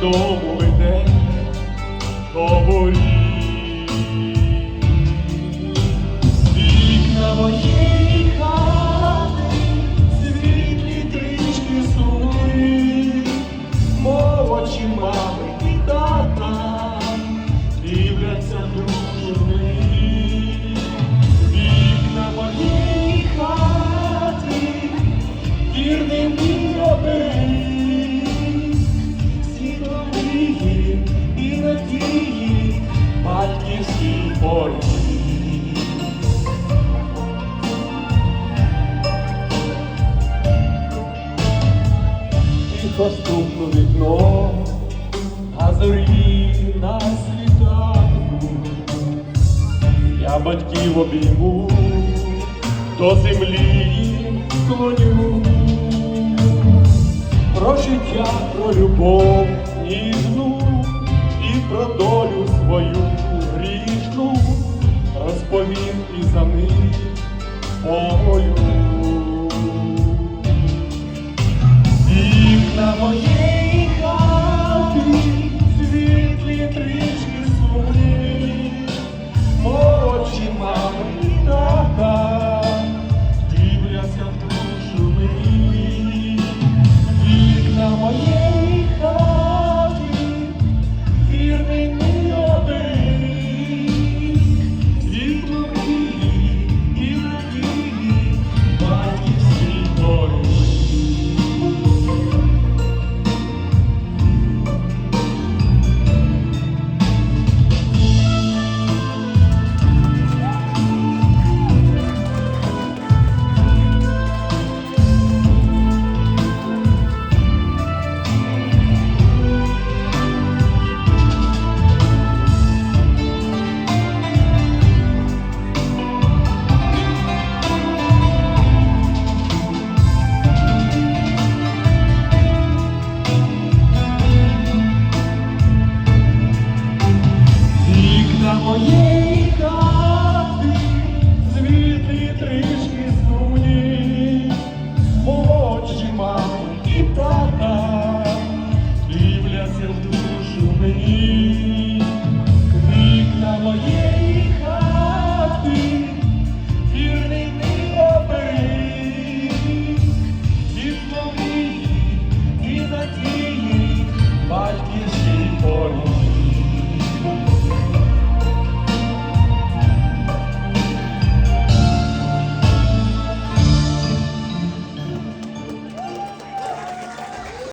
додому веде говоріть. Вікна моєї світлі трішки сули, мов очі дивляться дружни. Вікна моєї хати, вірним і оберіг, Тихо стукну вікно, а зорі на світанку. Я батьків обійму, до землі склоню. Про життя, про любов ніжну і про долю свою грішну розповім і за них полю. Вікна моєї Oh yeah.